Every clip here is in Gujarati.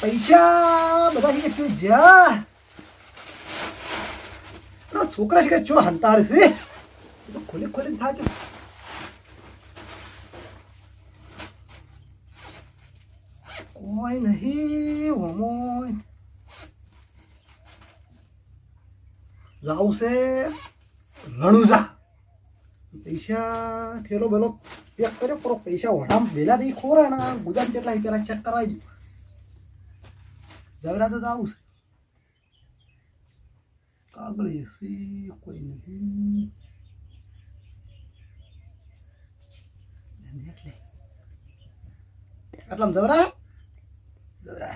પૈસા, બધા છે કે તું જા છોકરા છે કે ચો હંતાળ છે? તો ખોલી ખોલી થાજો કોઈ નહીં હોમોય જાવું છે રણુજા. પૈસા, ઠેલો બેલો ચેક કર્યો પરો પૈસા વડામ વેલા થી ખોરાણા ગુજરાત કેટલા પેલા ચેક કરાવી જવરા તો આવું છે કાગળી છે કોઈ એટલે આટલામાં જવરા જવરા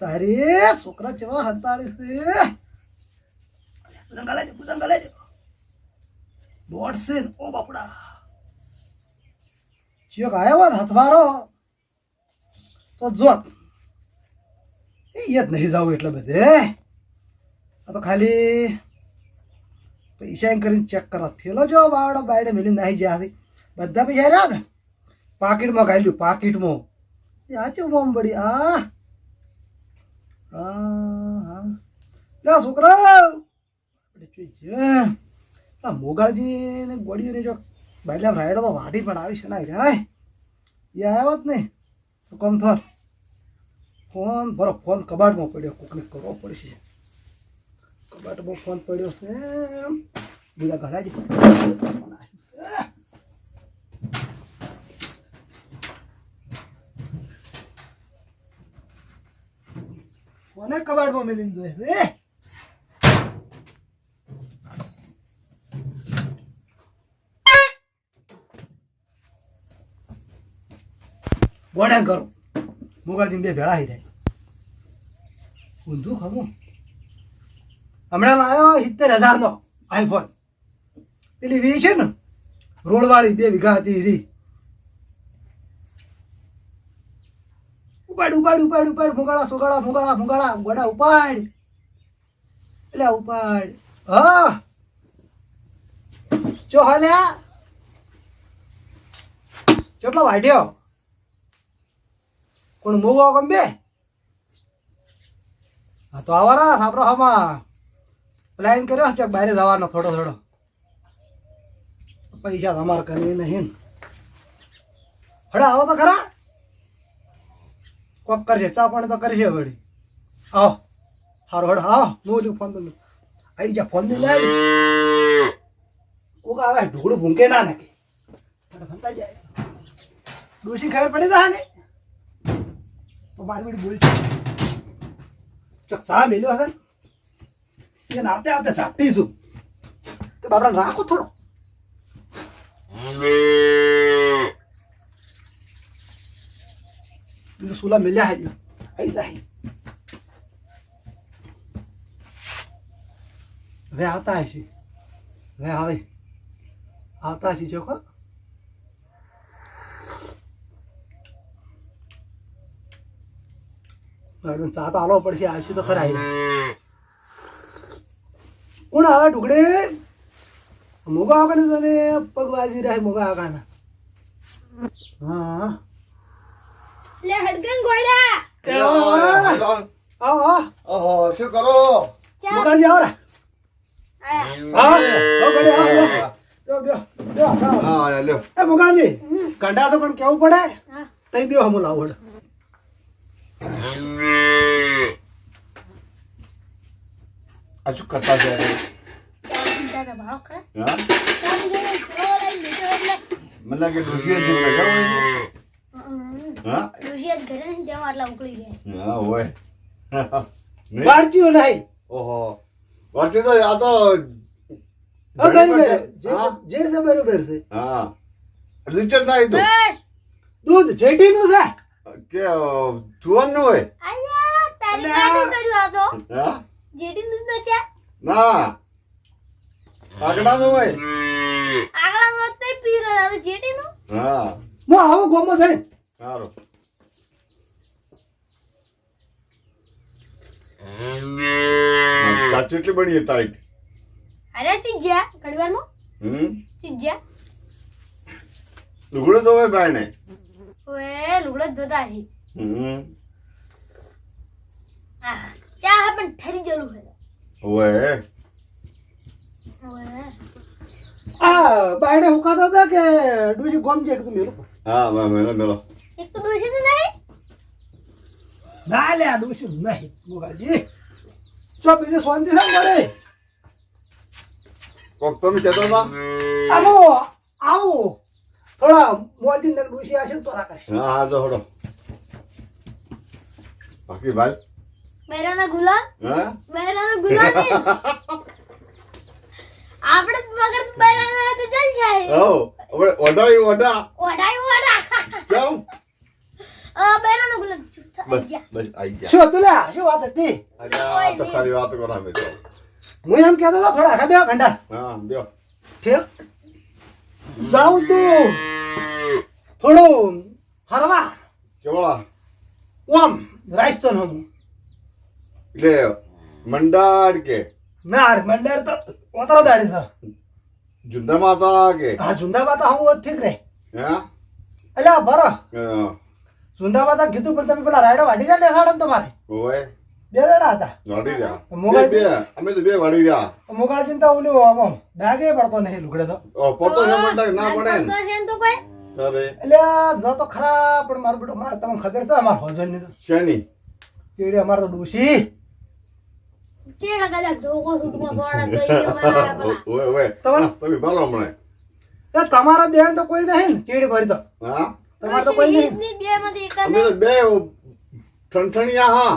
તારે છોકરા કેવા હતાળી ગુદંગા લઈ ગુદંગા લઈ દોડ ઓ બાપડા ચિયોક આવ્યો હોત હથવારો તો જોત એ નહીં જાવું એટલે બધે આ તો ખાલી પૈસા એમ કરીને ચેક કરવા થયેલો જો બાવડો બાયડે મેલી નાહી હતી બધા પૈસા રહ્યા ને પાકીટમાં ગાલ્યું પાકીટમાં આ ચો બોમ્બ પડી આ હા હા છોકરા આ મોગાળજી ને ગોળીઓ ને જો બાયલા રાયડો તો વાઢી પણ આવી ના રે એ આવ્યો જ નહીં. તો કમ થર ફોન બરો ફોન કબાટમાં પડ્યો. કોકને કરવો પડશે. કબાટમાં ફોન પડ્યો છે. બીજા ઘરાજી. કોને કબાટમાં મેલીને જોઈએ. છે કરો. મુગલજી બે ભેળા હી જાય ઊંધું ખમું હમણાં લાવ્યો સિત્તેર હજારનો આઈફોન. પેલી વી છે ને, રોડવાળી બે વીઘા હતી રી ઉપાડ ઉપાડ ઉપાડ ઉપાડ મુગાળા સુગાળા મુગાળા મુગાળા ગોડા ઉપાડ. એટલે ઉપાડ. હા. ચો હાલ્યા. કેટલો વાઢ્યો? કોણ મોગો ગમે હા, તો આવારા સાપરો હામાં. પ્લાન કર્યો છે બહાર જવાનો થોડો થોડો? પૈસા તમારે કરી નહીં હડે, આવો તો ખરા. કોક કરશે, ચા પાણી તો કરશે વળી. આવો. હારો, હડ, આવો. હું ફોન તો આઈ જા ફોન લાવી કોક આવે ઢોકળું ભૂંકે ના નાખે. જાય. ડોશી ખબર પડી જા તો મારી બેટી બોલ ચક સા મેલ્યો હશે? એ નાતે આવતે સાપટીશું કે બાપડા રાખો થોડો. બીજું સુલા મેલ્યા હાલ્યો આઈ જાય હવે આવતા હશે. હવે આવે. આવતા હશે ચોખ્ખો મેડમ ચા તો આલો પડશે આવશે તો ખરા. કોણ આવે ઢુકડે? મોગા આગાને તો ને પગ વાજી રહ્યા મોગા આગાના હા. લે હડકન ગોડા આવો, ઓહો શું કરો? ચા. મોગાજી રે. ગોડે કંડા તો પણ કેવું પડે? તઈ બેહો હમું લાવો હેડો. આ શું કરતા છે મને લાગે ડોશીએ જ. હા ઋષિએ જ ઘરે ને તેમાં આટલા ઉકળી ગયા હા હોય નહીં? વાળચ્યું નહીં ઓહો વાંચી તો આ તો. જે છે બરોબર છે હા જ ના તો દૂધ જેઠીનું છે કે ચુવાનું હોય આયા તારી કર્યું આ તો હા જેડી દૂધ નો ચા ના. કાકડાનું હોય. આગળ નો તે પી રહ્યા હતા જેડી નું? હા. હું આવું ગોમો થઈ. સારું. ચા કેટલી બની ટાઈટ અરે ચીજ્યા ઘડીવારમાં? હમ? ચીજ્યા. લુગડો તો હોય ભાઈને ઓએ લુગડો જ જોતા હશે. હમ. આહ, ચા હા પણ ઠરી જલું હે ઓએ ઓએ આ બાયણે હુકાતા હતા કે ડુજી ગોમ જે કીધું મેલો? હા મે મેલો મેલો. એક તો ડુજી તો નહીં? ના લે ડુજી નહીં મોગાજી ચો બીજે શાંતિ ને મળે કોક તમે કેતો હતા? આમો આવો. થોડા મોજી ને ડુજી આશે તો રાખશે. હા હા જો હડો. બાકી ભાઈ? બૈરાના ગુલામ? હા? બૈરાના ગુલામ. આપણે જ વગર બૈરાના હાથે જલ જાય. ઓ આપણે ઓઢાઈ ઓડા ઓઢાઈ ઓડા કેમ? આ બૈરાના ગુલામ. બસ બસ આઈ ગયા. શું હતું લે? શું વાત હતી? અલ્યા તો ખાલી વાત કરો અમે તો. હું એમ કહેતો હતો થોડા આખા બે ઘંટા હા બ્યો ઠીક. જાઉં તું થોડું ફરવા કેવડા ઓમ રાજસ્થાન હમ એટલે મંડાર કે? ના રે મંડળ તો ઓતરો દાડી છે જુદા માતા કે? હા જુંદા માતા હું ઠીક રે હા? એટલે બરો. જુંદા માતા કીધું પણ તમે પેલા રાયડો વાડી ને તમારે? ઓય બે જણા હતા. વાડી રહ્યા. મોબાઈલ- બે અમે તો બે વાડી રહ્યા. મુગાળ ચિંતા ઓલું આમ ડાગે પડતો નહીં લુગડે તો. ઓ, પોતો છે મંડાક ના પડે? તો કોઈ? અરે. જો તો ખરા પણ મારું બેટો મારે તમને ખબર તો અમાર હોજનની તો. શેની? ચીડી અમારે તો ડૂસી ચેડા કદાચ ધોકો સૂટમાં તો ઈ અમારા પેલા ઓય ઓય તમારે- તમે બોલો હમણાં. એ તમારા બેન તો કોઈ નહીં ચીડ ચીડી ભરી તો. હા? તમારે તો કોઈ નહીં. બે માંથી એક અમે બે ઠણઠણિયા હા.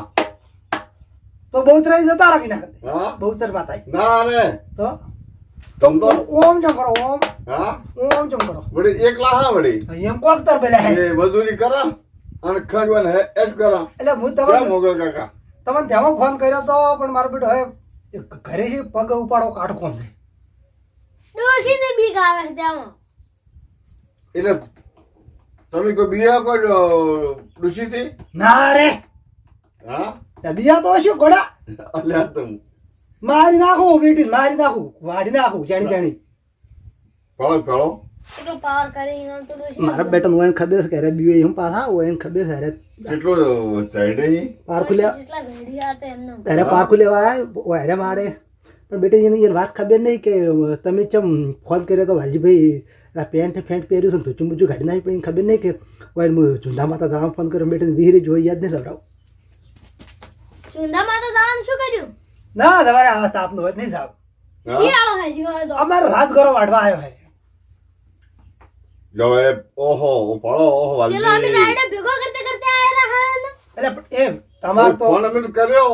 તો બહુ જતા રાખી નાખે. હા? બહુચર માતા ના રે. તો? તો તમ તો ઓમ ચમ કરો ઓમ. હા? ઓમ ચમ કરો. વળી એકલા હા વળી? એમ કોક તર પેલા હે. મજૂરી કરા અને ખંડવાન હે એસ કરા. એટલે હું મોગલ કાકા? તમને તેમાં ફોન કર્યો તો પણ મારો બેટો હવે ઘરે છે પગ ઉપાડો કાઢ કોણ છે? ડોશી ને બીક આવે છે તેમાં એટલે તમે કોઈ બીજા કોઈ ડૂસી થી ના રે. હા? તે બીજા તો શું ગોડા અલ્યા તમ મારી નાખું બેટી મારી નાખું વાડી નાખું જાણી જાણી. ફળો ફળો. એટલો પાવર કરી એનો તો મારા બેટા નું એને ખબર છે કે બીવે એમ પાછા હોય એને ખબર છે અરે કેટલું ચડે પારખું લેવા કેટલા ઘડી તો એમને. અરે પારખું લેવા હોય અરે મારે પણ બેટી એને એને વાત ખબર નહીં કે તમે ચમ ફોન કર્યો તો વાલજીભાઈ આ પેન્ટ ફેન્ટ પહેર્યું છે ને ધૂચું બુચું ગાડી નાખી પણ એને ખબર નહીં કે હોય હું ચુંદા માતા જવા ફોન કર્યો. બેટી વિહીરે જોઈ યાદ નહીં લવડાવ ચુંદામાં માતા દાન શું કર્યું? ના તમારે આ તાપનો હોય નહીં સાહેબ. શિયાળો હે જીવો તો. અમારો રાજગરો વાઢવા આવ્યો હે. જો એ ઓહો પડો ઓહો પેલો અમે રાયડો ભેગો કરતે કરતે આયા રહ્યા ને એટલે એમ તમાર તો ફોન અમે કર્યો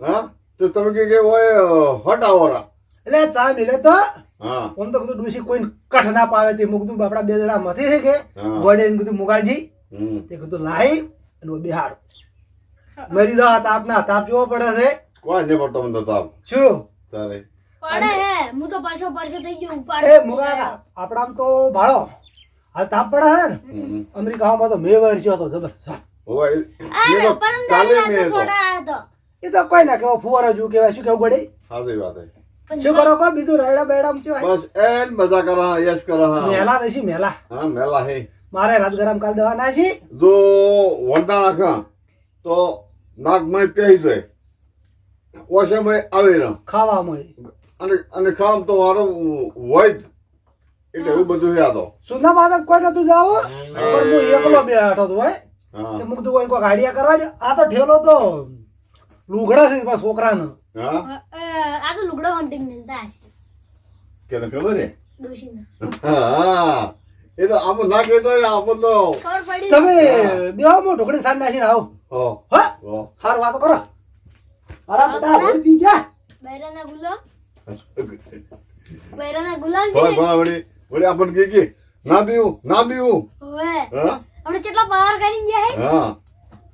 હા? તો તમે કે કે ઓય હટ આવરા એટલે ચા મિલે તો હા. આમ તો કીધું ડુસી કોઈ કઠ ના પાવે તે મુકદું બાપડા બે જણા મથી છે કે. ગોડે કીધું મુગાજી હમ. તે કીધું લાઈ અને બિહાર મરી દો તાપ ના તાપ જોવો પડે છે. કોઈ ને પડતો મને તો તાપ. શું? તારે. પડે હે હું તો પરસો પરસો થઈ ગયો ઉપાડ એ મુગા આપડામ તો ભાળો. હાલ તાપ પડે હે ને. અમેરિકામાં તો મેવાર ગયો હતો જબરજસ્ત હોય એ તો કાલે મે મેં તો. સોડા આયો તો. એ તો કોઈ ના કેવો ફુવારો જેવું કેવા શું કેવું ગડે સાચી વાત હે શું કરો કો બીજું રાયડા બેડા કેવાય બસ એન મજા કરા યસ કરા. મેલા દેશી મેલા? હા મેલા હે. મારે રાત ગરમ કાલ દેવાના છે જો વંદા નાખા તો નાગમાં પહેરી જાય. ઓછામાં આવે ખાવા ખાવામાં અને અને ખામ તો મારો હોય જ એટલે એવું બધું છે આ તો સુના માતા કોઈ નતું જાવ પણ હું એકલો બેઠો હતો હોય હા. તે મુક તો કોઈ ગાડિયા કરવા દે. આ તો ઠેલો તો લુગડા છે મારા છોકરાનો. હા? આ તો લુગડો હંટિંગ મિલતા હશે. કે તને ખબર હે? હા. એ તો આપો ના કહેતો આપો તો તમે બે મો ઢોકળી સાંજ નાખીને આવો. હો. હા? હો. સારું વાતો કરો. અરે બધા ભૂલ પી જા બૈરાના ગુલામ? બૈરાના ગુલામ છે વળી આપણ કે કે ના બીવું ના બીવું ઓએ આપણે કેટલો પાવર કરી ગયા હે? હા.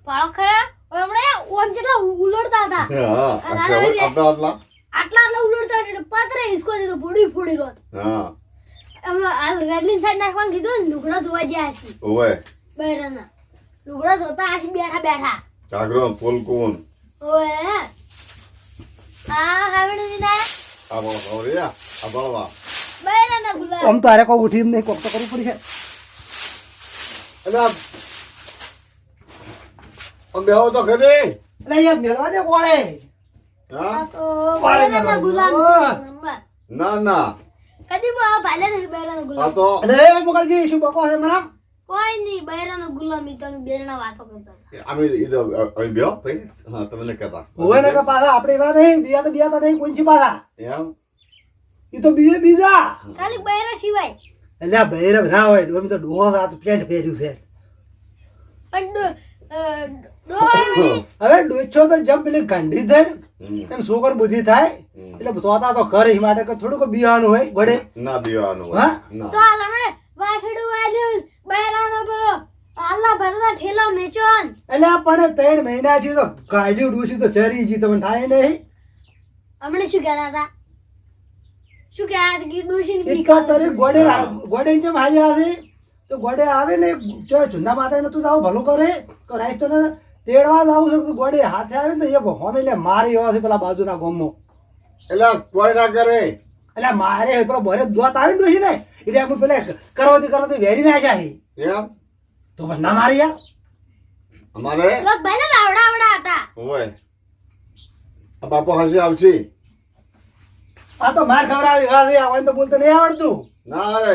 પાળો ખરા? હમણાં ઓમ કેટલા ઉલડતા હતા. હા આટલા આટલા આટલા આટલા ઉલડતા એટલે પતરે હિસકો દીધો ફોડી ફોડી રોત. હા. હમણાં આ રેડલિંગ સાઈડ નાખવાનું કીધું ને લુગડા ધોવા ગયા છે ઓએ બૈરાના. લુગડા ધોતા આશી બેઠા બેઠા. જાગરો ફૂલ કુન. ઓએ હા હાવડી ના આ બળવા હવે આ આ ગુલાબ આમ તો અરે કોઈ ઉઠી નહીં કોક તો કરવું પડી આમ બેહો તો ખરી એટલે યાર મેળવા દે કોળે હા? આ તો બૈરાના ગુલાબ છે નંબર ના ના. કદી મો આ ભાલે નથી બૈરાનો આ ગુલાબ તો અરે મુગલજી શું બકો છે હમણાં? કોઈ નહીં બૈરાનો ગુલામ ઈ તમે બેરના વાતો કરતા. અમે ઈડો અમે બેહો ભાઈ. હા તમે ને હોય ને કે પાછા આપણે એવા નહીં બીજા તો બીજા તો નહીં કોઈ પાછા એમ? એ તો બીજે બીજા. ખાલી બૈરા સિવાય. એટલે આ બૈરવ ના હોય અમે તો ડોહો સાત પેન્ટ પહેર્યું છે. પણ હવે ડોચો તો જમ પેલી ગાંડી ધર. એમ છોકર બુદ્ધિ થાય. એટલે તોતા તો કરે માટે કે થોડુંક બિયાનું હોય ગોડે ના બેવાનું હોય. હા? તો આ લમણે વાસડું વાલ્યું બૈરાનો બોલો આલા ભરતા ઠેલા મેચોન. એટલે પણ ત્રણ મહિના થી તો ગાડી ડૂસી તો ચરી જી તમને થાય નહીં. હમણે શું કહેતા હતા? શું કે આ બીક એટલા આવે. તારી ગોડે ગોડે જેમ હાજર આવે તો ગોડે આવે ને જો ચુંડા માતા નતું જાવ ભલું કરે તો રાઈસ તો ને તેડવા જાવ છે તો ગોડે હાથે આવે ને તો એ હોમે એટલે મારી એવા છે પેલા બાજુના ગામમાં. એટલે કોઈ ના કરે. એટલે મારે પેલો બરે દોત આવે ને ડોસી ને એટલે આપણે પેલા કરવાથી કરવાથી વેરી નાખ્યા છે એમ? તો પણ ના મારી યાર. અમારે? લોક ભલે આવડા આવડા હતા. હોય આ બાપો હસી આવશે. આ તો માર ખવડાવી હા આ આવે તો બોલતો નહીં આવડતું. ના રે.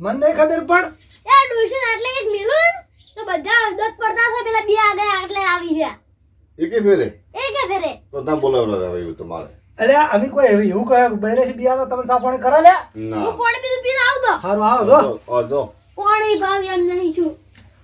મને નહીં ખબર પણ એ ટ્યુશન એટલે એક મિલું તો બધા દત પડતા છે પેલા બે આગળ આટલે આવી ગયા. એકે ફેરે? એ કે ફેરે? તો ના બોલાવરા હવે એવું તમારે અરે અમે કોઈ એવું એવું કહે બહેરે છે બિયા તો તમે સાફાણી કરા લ્યા. ના. હું પાણી પીને આવતો. સારું આવો જો. જો જો. પાણી ભાવ એમ નહીં છું.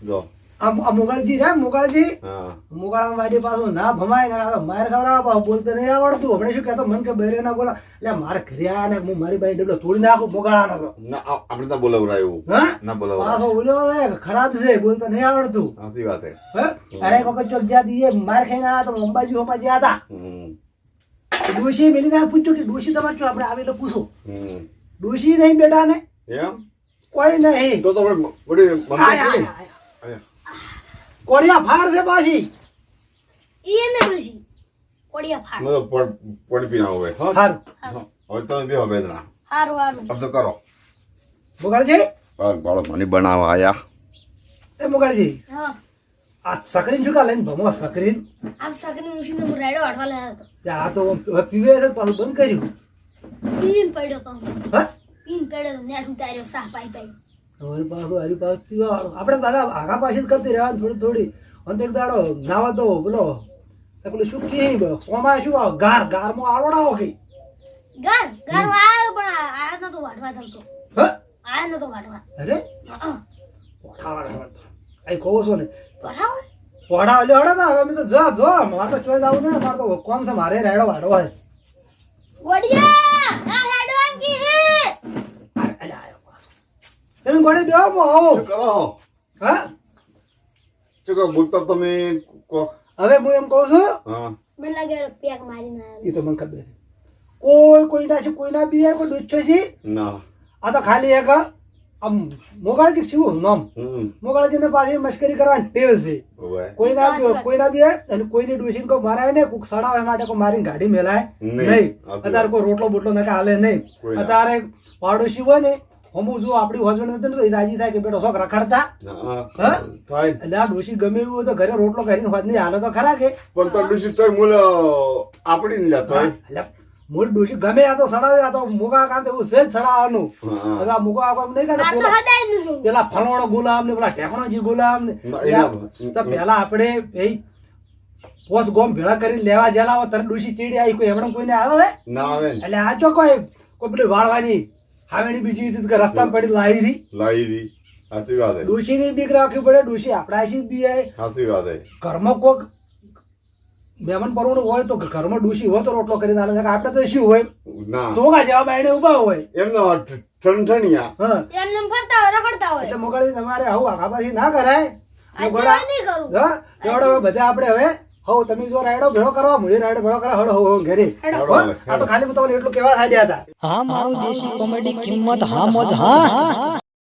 જો. મુગલજી રે મુગલજી? હા. મુગાળા વાડી પાછો ના ભમાય ના માર ખવડાવવા પાછું બોલતો નહીં આવડતું. હમણે શું કહેતો? મન કે બહેરે ના બોલા. એટલે મારે ઘરે ને હું મારી બાઈ ડબલો તોડી નાખું મુગાળાનો તો. ના આપણે તો બોલાવરા એવું હા? ના બોલાવરા પાછો બોલ્યો ખરાબ છે બોલતો નહીં આવડતું. સાચી વાત હે? અરે વખત ચોક જ્યાં દીએ માર ખાઈને આવ્યા તો અંબાજી હોમાં ગયા હતા. ડોશી મેલી ના પૂછ્યું કે ડોશી તમારે શું આપણે આવી એટલે પૂછો ડોશી નહીં બેટા ને એમ? કોઈ નહીં. તો તમે બડી મંદિર આય, છે આય, આય. કોડિયા ફાડ છે પાછી. ઈ એને ડોશી કોડિયા ફાડ. મતલબ પણ પાણી પીને આવો હવે. હા સારું હા. હવે તમે બે હવે ના હારું હારું. અબ તો કરો. મુગલજી બાળક મને બનાવવા આયા. એ મુગલજી હા. આ સકરીન શું કા લઈને ભમો સકરીન? આ સકરીન ઉશીને હું રેડો અડવા લાવ્યો હતો. આ તો પીવે છે પાછું બંધ કર્યું. પીન પડ્યો તો. હા? પીન પડ્યો તો નેટ ઉતાર્યો સાહ પાઈ પાઈ હવે પાછું હારી પાછું પીવા વાળું. આપણે દાદા આગા પાછી કરતી રહેવાનું થોડી થોડી. અને એક દાડો નાવા તો બોલો. પેલું શું કે સોમાં શું આવે ગાર ગારમાં આવડાવો કઈ ગાર ગાર આવ્યો પણ આ- આયો નતો વાટવા થતો. હા? આયો નતો વાટવા અરે? હા ખાવા ખાવા અહીં કહો છો ને? બરાબર વડા એટલે હડે ના હવે અમે તો જો જો. મારે તો ચોઈસ આવું ને. મારે તો કોમ છે મારે રાયડો વાડવો છે. ગોડિયા આ હેડવાન કી હે આ- અલે આયો પાછો. તમે ગોળી બેહો મો આવો. કરો. હા? કહો બોલતા તમે હવે હું એમ કહું છું હા. મને લાગે પેક મારી ના એ તો મને ખબર કોઈ કોઈ ના છે કોઈ ના બી કોઈ દુચ્છો છે ના. આ તો ખાલી એક આમ મોગાળજી શું નામ? મોગાળજી ને પાછી મશ્કરી કરવાની ટેવ છે. કોઈ ના બી કોઈ ના બી અને કોઈની ડોસીને કો મારાય ને કોઈક સડાવે માટે કો મારી ગાડી મેલાય નહીં. નહીં. અત્યારે કોઈ રોટલો બોટલો નકા હાલે નહીં. અત્યારે પાડોશી હોય ને હમું જો આપણી હસબન્ડ નથી તો રાજી થાય કે બેટો શોખ રખડતા. એટલે આ ડોશી ગમે એવું હોય તો ઘરે રોટલો કરીને હોત નહીં. હાલે તો ખરા કે? પણ તો ડોશી તો મૂળ આપડી નહીં જતો મૂળ ડોશી ગમે આ તો સડાવે આ તો મુગા કાંત તો એવું છે જ સડાવવાનું. એટલે આ મુગા કામ નહીં આ કરે તો હદાય નહીં પેલા ફલવાણો ગુલામ ને પેલા ટેકનોજી ગુલામ ને. તો પેલા આપણે એ પોસ ગોમ ભેળા કરીને લેવા જેલા હોય તરત ડોશી ચીડી આવી કોઈ એમણે કોઈને આવે ના આવે. એટલે આ કોઈ કોઈ પેલી વાળવાની હાવેણી બીજી રીતે કે રસ્તા પડી લાવી રી સાચી વાત હે ડોશીની બીક રાખવી પડે ડોશી આપણા શી બી આય. સાચી વાત હે ઘરમાં કોક મહેમાન પરવાનું હોય તો ઘરમાં ડોશી હોય તો રોટલો કરીને આલે. છે આપણે તો શું હોય? ના. તો કા જવાબ આઈને ઊભા હોય. એમનો ઠંઠણિયા હા. એમને એમ ફરતા હોય રખડતા હોય. એટલે મોગળી તમારે આવું આખા પાછી ના કરાય. મોગળા નહીં કરું. હા? એવડો હવે બધા આપણે હવે હવ તમે જો રાયડો ભેળો કરવા મુજે રાયડો ભેળો કરા હળો હો ઘરે. હો? આ તો ખાલી હું તમને એટલું કેવા થાય હતા. હા મારું દેશી કોમેડી કિંમત હા મોજ હા.